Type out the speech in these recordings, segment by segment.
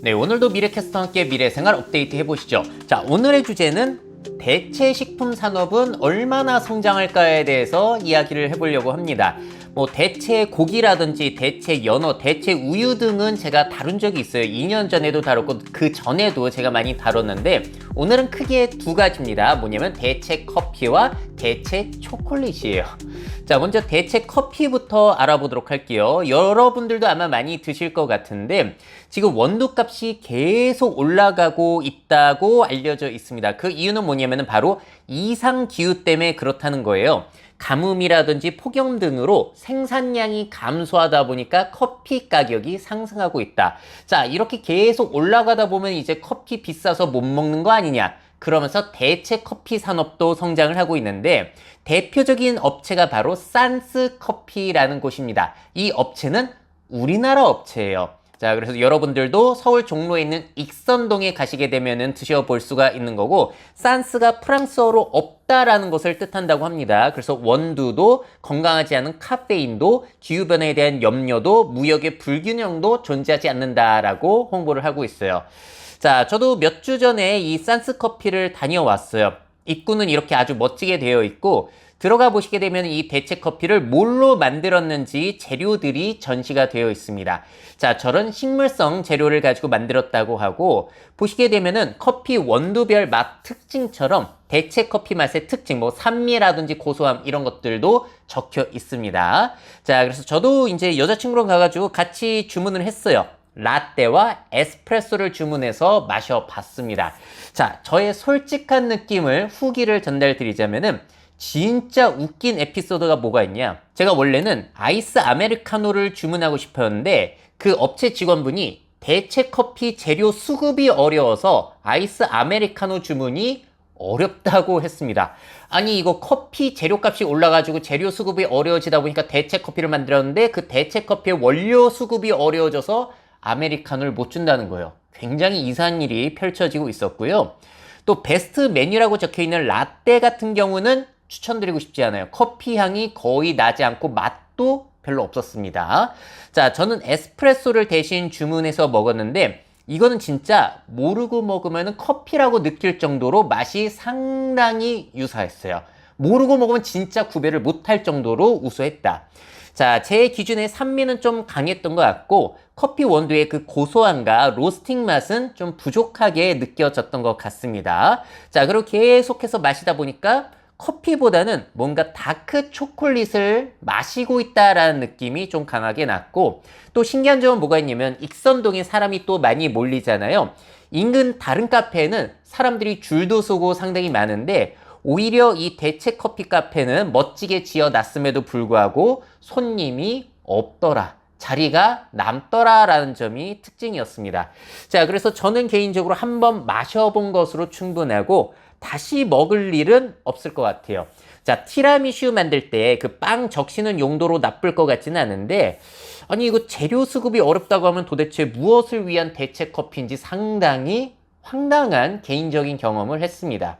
네, 오늘도 미래캐스터와 함께 미래생활 업데이트 해보시죠. 자, 오늘의 주제는 대체 식품 산업은 얼마나 성장할까에 대해서 이야기를 해보려고 합니다. 뭐 대체 고기라든지 대체 연어, 대체 우유 등은 제가 다룬 적이 있어요. 2년 전에도 다뤘고 그 전에도 제가 많이 다뤘는데 오늘은 크게 두 가지입니다. 뭐냐면 대체 커피와 대체 초콜릿이에요. 자, 먼저 대체 커피부터 알아보도록 할게요. 여러분들도 아마 많이 드실 것 같은데 지금 원두 값이 계속 올라가고 있다고 알려져 있습니다. 그 이유는 뭐냐면 바로 이상 기후 때문에 그렇다는 거예요. 가뭄이라든지 폭염 등으로 생산량이 감소하다 보니까 커피 가격이 상승하고 있다. 자, 이렇게 계속 올라가다 보면 이제 커피 비싸서 못 먹는 거 아니냐. 그러면서 대체 커피 산업도 성장을 하고 있는데 대표적인 업체가 바로 산스 커피라는 곳입니다. 이 업체는 우리나라 업체예요. 자, 그래서 여러분들도 서울 종로에 있는 익선동에 가시게 되면은 드셔볼 수가 있는 거고, 산스가 프랑스어로 없다라는 것을 뜻한다고 합니다. 그래서 원두도 건강하지 않은 카페인도 기후변화에 대한 염려도 무역의 불균형도 존재하지 않는다라고 홍보를 하고 있어요. 자, 저도 몇 주 전에 이 산스 커피를 다녀왔어요. 입구는 이렇게 아주 멋지게 되어 있고, 들어가 보시게 되면 이 대체 커피를 뭘로 만들었는지 재료들이 전시가 되어 있습니다. 자, 저런 식물성 재료를 가지고 만들었다고 하고 보시게 되면은 커피 원두별 맛 특징처럼 대체 커피 맛의 특징, 뭐 산미라든지 고소함 이런 것들도 적혀 있습니다. 자, 그래서 저도 이제 여자친구랑 가가지고 같이 주문을 했어요. 라떼와 에스프레소를 주문해서 마셔봤습니다. 자, 저의 솔직한 느낌을 후기를 전달드리자면은 진짜 웃긴 에피소드가 뭐가 있냐? 제가 원래는 아이스 아메리카노를 주문하고 싶었는데 그 업체 직원분이 대체 커피 재료 수급이 어려워서 아이스 아메리카노 주문이 어렵다고 했습니다. 아니 이거 커피 재료값이 올라가지고 재료 수급이 어려워지다 보니까 대체 커피를 만들었는데 그 대체 커피의 원료 수급이 어려워져서 아메리카노를 못 준다는 거예요. 굉장히 이상한 일이 펼쳐지고 있었고요. 또 베스트 메뉴라고 적혀 있는 라떼 같은 경우는 추천드리고 싶지 않아요. 커피 향이 거의 나지 않고 맛도 별로 없었습니다. 자, 저는 에스프레소를 대신 주문해서 먹었는데 이거는 진짜 모르고 먹으면 커피라고 느낄 정도로 맛이 상당히 유사했어요. 모르고 먹으면 진짜 구별을 못할 정도로 우수했다. 자, 제 기준에 산미는 좀 강했던 것 같고 커피 원두의 그 고소함과 로스팅 맛은 좀 부족하게 느껴졌던 것 같습니다. 자, 그리고 계속해서 마시다 보니까 커피보다는 뭔가 다크 초콜릿을 마시고 있다라는 느낌이 좀 강하게 났고 또 신기한 점은 뭐가 있냐면 익선동에 사람이 또 많이 몰리잖아요. 인근 다른 카페에는 사람들이 줄도 서고 상당히 많은데 오히려 이 대체 커피 카페는 멋지게 지어놨음에도 불구하고 손님이 없더라. 자리가 남더라라는 점이 특징이었습니다. 자, 그래서 저는 개인적으로 한번 마셔본 것으로 충분하고 다시 먹을 일은 없을 것 같아요. 자, 티라미슈 만들 때 그 빵 적시는 용도로 나쁠 것 같지는 않은데, 아니, 이거 재료 수급이 어렵다고 하면 도대체 무엇을 위한 대체 커피인지 상당히 황당한 개인적인 경험을 했습니다.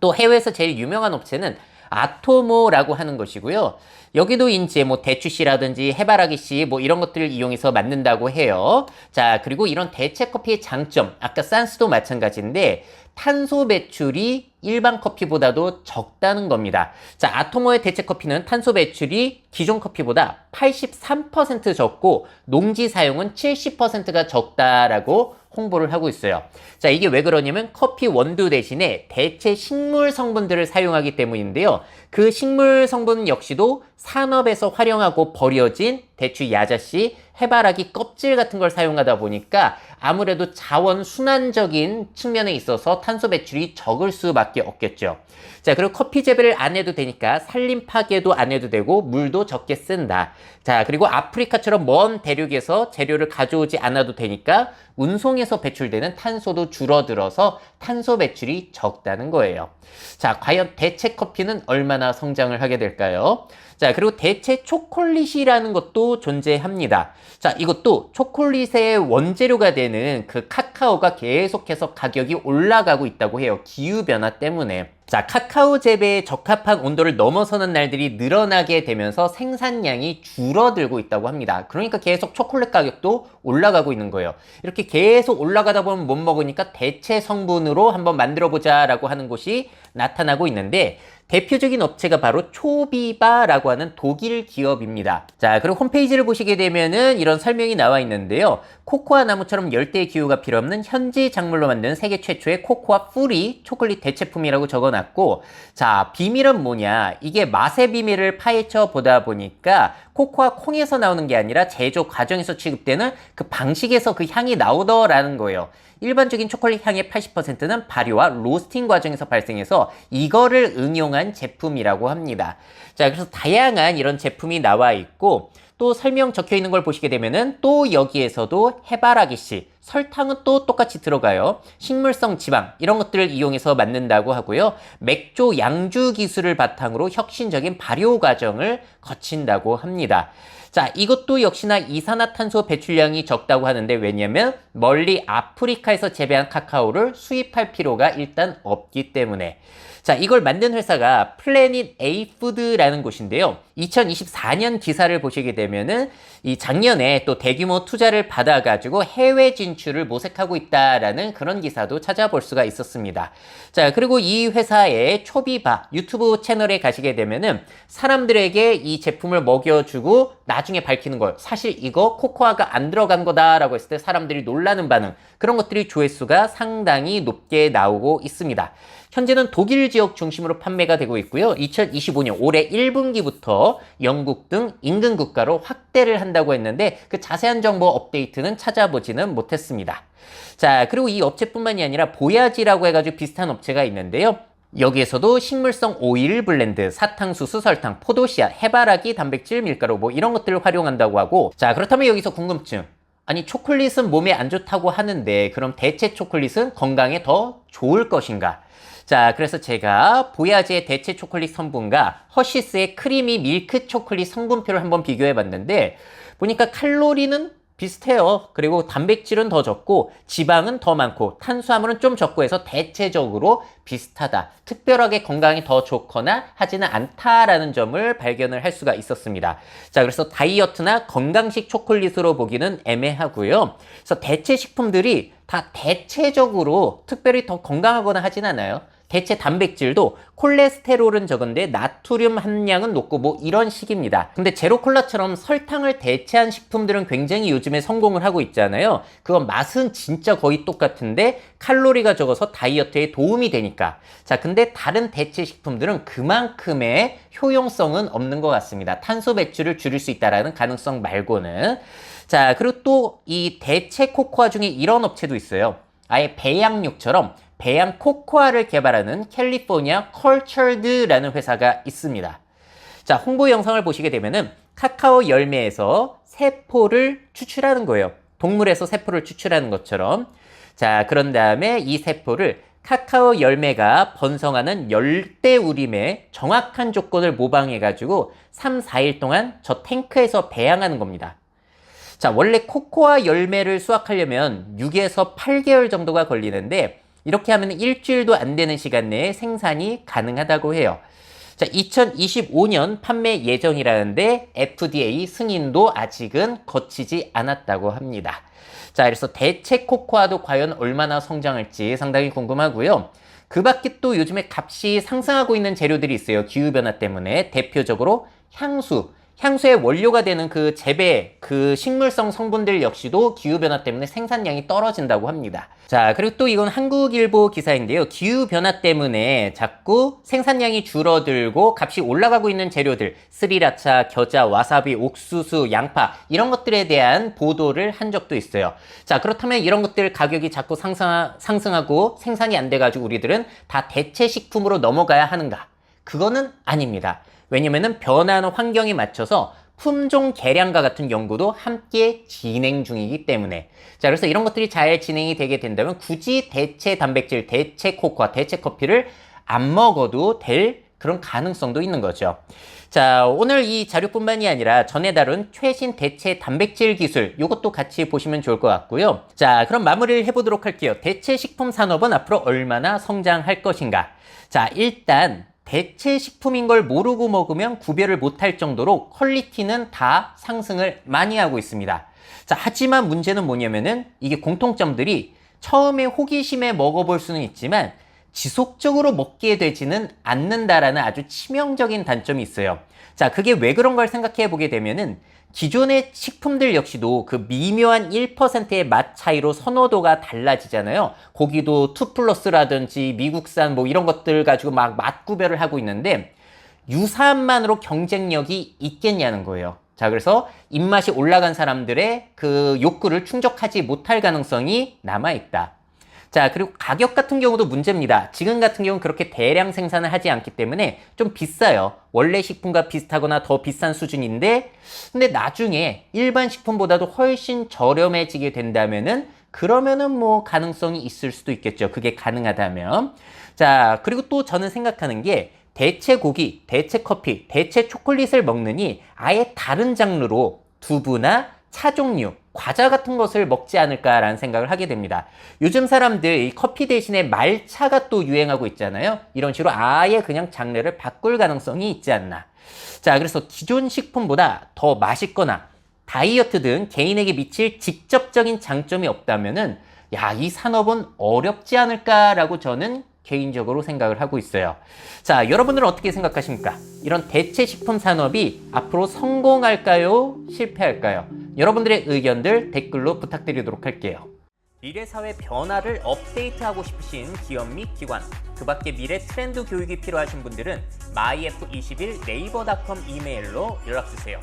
또 해외에서 제일 유명한 업체는 아토모라고 하는 것이고요. 여기도 이제 뭐 대추씨라든지 해바라기 씨 뭐 이런 것들을 이용해서 만든다고 해요. 자, 그리고 이런 대체 커피의 장점, 아까 산스도 마찬가지인데 탄소 배출이 일반 커피보다도 적다는 겁니다. 자, 아토모의 대체 커피는 탄소 배출이 기존 커피보다 83% 적고 농지 사용은 70%가 적다라고 홍보를 하고 있어요. 자, 이게 왜 그러냐면 커피 원두 대신에 대체 식물 성분들을 사용하기 때문인데요. 그 식물 성분 역시도 산업에서 활용하고 버려진 대추 야자씨, 해바라기 껍질 같은 걸 사용하다 보니까 아무래도 자원 순환적인 측면에 있어서 탄소 배출이 적을 수밖에 없겠죠. 자, 그리고 커피 재배를 안 해도 되니까 산림 파괴도 안 해도 되고 물도 적게 쓴다. 자, 그리고 아프리카처럼 먼 대륙에서 재료를 가져오지 않아도 되니까 운송 에서 배출되는 탄소도 줄어들어서 탄소 배출이 적다는 거예요. 자, 과연 대체 커피는 얼마나 성장을 하게 될까요? 자, 그리고 대체 초콜릿이라는 것도 존재합니다. 자, 이것도 초콜릿의 원재료가 되는 그 카카오가 계속해서 가격이 올라가고 있다고 해요. 기후 변화 때문에. 자, 카카오 재배에 적합한 온도를 넘어서는 날들이 늘어나게 되면서 생산량이 줄어들고 있다고 합니다. 그러니까 계속 초콜릿 가격도 올라가고 있는 거예요. 이렇게 계속 올라가다 보면 못 먹으니까 대체 성분으로 한번 만들어 보자라고 하는 곳이 나타나고 있는데 대표적인 업체가 바로 초비바라고 하는 독일 기업입니다. 자, 그리고 홈페이지를 보시게 되면은 이런 설명이 나와 있는데요. 코코아 나무처럼 열대 기후가 필요 없는 현지 작물로 만든 세계 최초의 코코아 뿌리 초콜릿 대체품이라고 적어놨고, 자, 비밀은 뭐냐? 이게 맛의 비밀을 파헤쳐 보다 보니까 코코아 콩에서 나오는 게 아니라 제조 과정에서 취급되는 그 방식에서 그 향이 나오더라는 거예요. 일반적인 초콜릿 향의 80%는 발효와 로스팅 과정에서 발생해서 이거를 응용한 제품이라고 합니다. 자, 그래서 다양한 이런 제품이 나와 있고 또 설명 적혀 있는 걸 보시게 되면은 또 여기에서도 해바라기 씨, 설탕은 또 똑같이 들어가요. 식물성 지방 이런 것들을 이용해서 만든다고 하고요. 맥조 양주 기술을 바탕으로 혁신적인 발효 과정을 거친다고 합니다. 자, 이것도 역시나 이산화탄소 배출량이 적다고 하는데 왜냐면 멀리 아프리카에서 재배한 카카오를 수입할 필요가 일단 없기 때문에 자, 이걸 만든 회사가 플래닛 A 푸드라는 곳인데요. 2024년 기사를 보시게 되면은 이 작년에 또 대규모 투자를 받아가지고 해외 진출을 모색하고 있다라는 그런 기사도 찾아볼 수가 있었습니다. 자, 그리고 이 회사의 초비바 유튜브 채널에 가시게 되면은 사람들에게 이 제품을 먹여주고 나중에 밝히는 걸 사실 이거 코코아가 안 들어간 거다라고 했을 때 사람들이 놀라는 반응 그런 것들이 조회수가 상당히 높게 나오고 있습니다. 현재는 독일 지역 중심으로 판매가 되고 있고요. 2025년 올해 1분기부터 영국 등 인근 국가로 확대를 한다고 했는데 그 자세한 정보 업데이트는 찾아보지는 못했습니다. 자, 그리고 이 업체뿐만이 아니라 보야지라고 해가지고 비슷한 업체가 있는데요. 여기에서도 식물성 오일 블렌드, 사탕수수, 설탕, 포도씨앗, 해바라기, 단백질, 밀가루 뭐 이런 것들을 활용한다고 하고 자 그렇다면 여기서 궁금증 아니 초콜릿은 몸에 안 좋다고 하는데 그럼 대체 초콜릿은 건강에 더 좋을 것인가? 자, 그래서 제가 보야지의 대체 초콜릿 성분과 허시스의 크리미 밀크 초콜릿 성분표를 한번 비교해 봤는데 보니까 칼로리는 비슷해요. 그리고 단백질은 더 적고 지방은 더 많고 탄수화물은 좀 적고 해서 대체적으로 비슷하다. 특별하게 건강이 더 좋거나 하지는 않다라는 점을 발견을 할 수가 있었습니다. 자, 그래서 다이어트나 건강식 초콜릿으로 보기는 애매하고요. 그래서 대체 식품들이 다 대체적으로 특별히 더 건강하거나 하진 않아요. 대체 단백질도 콜레스테롤은 적은데 나트륨 함량은 높고 뭐 이런 식입니다. 근데 제로콜라처럼 설탕을 대체한 식품들은 굉장히 요즘에 성공을 하고 있잖아요. 그건 맛은 진짜 거의 똑같은데 칼로리가 적어서 다이어트에 도움이 되니까. 자, 근데 다른 대체 식품들은 그만큼의 효용성은 없는 것 같습니다. 탄소 배출을 줄일 수 있다라는 가능성 말고는. 자, 그리고 또 이 대체 코코아 중에 이런 업체도 있어요. 아예 배양육처럼 배양 코코아를 개발하는 캘리포니아 컬처드라는 회사가 있습니다. 자, 홍보 영상을 보시게 되면은 카카오 열매에서 세포를 추출하는 거예요. 동물에서 세포를 추출하는 것처럼. 자, 그런 다음에 이 세포를 카카오 열매가 번성하는 열대우림의 정확한 조건을 모방해가지고 3, 4일 동안 저 탱크에서 배양하는 겁니다. 자, 원래 코코아 열매를 수확하려면 6에서 8개월 정도가 걸리는데 이렇게 하면 일주일도 안 되는 시간 내에 생산이 가능하다고 해요. 자, 2025년 판매 예정이라는데 FDA 승인도 아직은 거치지 않았다고 합니다. 자, 그래서 대체 코코아도 과연 얼마나 성장할지 상당히 궁금하고요. 그 밖에 또 요즘에 값이 상승하고 있는 재료들이 있어요. 기후변화 때문에. 대표적으로 향수. 향수의 원료가 되는 그 재배, 그 식물성 성분들 역시도 기후변화 때문에 생산량이 떨어진다고 합니다. 자, 그리고 또 이건 한국일보 기사인데요. 기후변화 때문에 자꾸 생산량이 줄어들고 값이 올라가고 있는 재료들, 스리라차, 겨자, 와사비, 옥수수, 양파, 이런 것들에 대한 보도를 한 적도 있어요. 자, 그렇다면 이런 것들 가격이 자꾸 상승하, 상승하고 생산이 안 돼가지고 우리들은 다 대체 식품으로 넘어가야 하는가? 그거는 아닙니다. 왜냐면은 변화하는 환경에 맞춰서 품종 개량과 같은 연구도 함께 진행 중이기 때문에 자 그래서 이런 것들이 잘 진행이 되게 된다면 굳이 대체 단백질, 대체 코코아, 대체 커피를 안 먹어도 될 그런 가능성도 있는 거죠. 자, 오늘 이 자료뿐만이 아니라 전에 다룬 최신 대체 단백질 기술 이것도 같이 보시면 좋을 것 같고요. 자, 그럼 마무리를 해보도록 할게요. 대체 식품 산업은 앞으로 얼마나 성장할 것인가? 자, 일단 대체 식품인 걸 모르고 먹으면 구별을 못할 정도로 퀄리티는 다 상승을 많이 하고 있습니다. 자, 하지만 문제는 뭐냐면은 이게 공통점들이 처음에 호기심에 먹어볼 수는 있지만 지속적으로 먹게 되지는 않는다라는 아주 치명적인 단점이 있어요. 자, 그게 왜 그런 걸 생각해 보게 되면은 기존의 식품들 역시도 그 미묘한 1%의 맛 차이로 선호도가 달라지잖아요. 고기도 2 플러스라든지 미국산 뭐 이런 것들 가지고 막 맛 구별을 하고 있는데 유사함만으로 경쟁력이 있겠냐는 거예요. 자, 그래서 입맛이 올라간 사람들의 그 욕구를 충족하지 못할 가능성이 남아있다. 자, 그리고 가격 같은 경우도 문제입니다. 지금 같은 경우는 그렇게 대량 생산을 하지 않기 때문에 좀 비싸요. 원래 식품과 비슷하거나 더 비싼 수준인데, 근데 나중에 일반 식품보다도 훨씬 저렴해지게 된다면은, 그러면은 뭐 가능성이 있을 수도 있겠죠. 그게 가능하다면. 자, 그리고 또 저는 생각하는 게, 대체 고기, 대체 커피, 대체 초콜릿을 먹느니 아예 다른 장르로 두부나 차 종류, 과자 같은 것을 먹지 않을까라는 생각을 하게 됩니다. 요즘 사람들 이 커피 대신에 말차가 또 유행하고 있잖아요. 이런 식으로 아예 그냥 장르를 바꿀 가능성이 있지 않나. 자, 그래서 기존 식품보다 더 맛있거나 다이어트 등 개인에게 미칠 직접적인 장점이 없다면은 야, 이 산업은 어렵지 않을까라고 저는 개인적으로 생각을 하고 있어요. 자, 여러분들은 어떻게 생각하십니까? 이런 대체 식품 산업이 앞으로 성공할까요? 실패할까요? 여러분들의 의견들 댓글로 부탁드리도록 할게요. 미래 사회 변화를 업데이트하고 싶으신 기업 및 기관, 그 밖에 미래 트렌드 교육이 필요하신 분들은 myf21 네이버닷컴 이메일로 연락 주세요.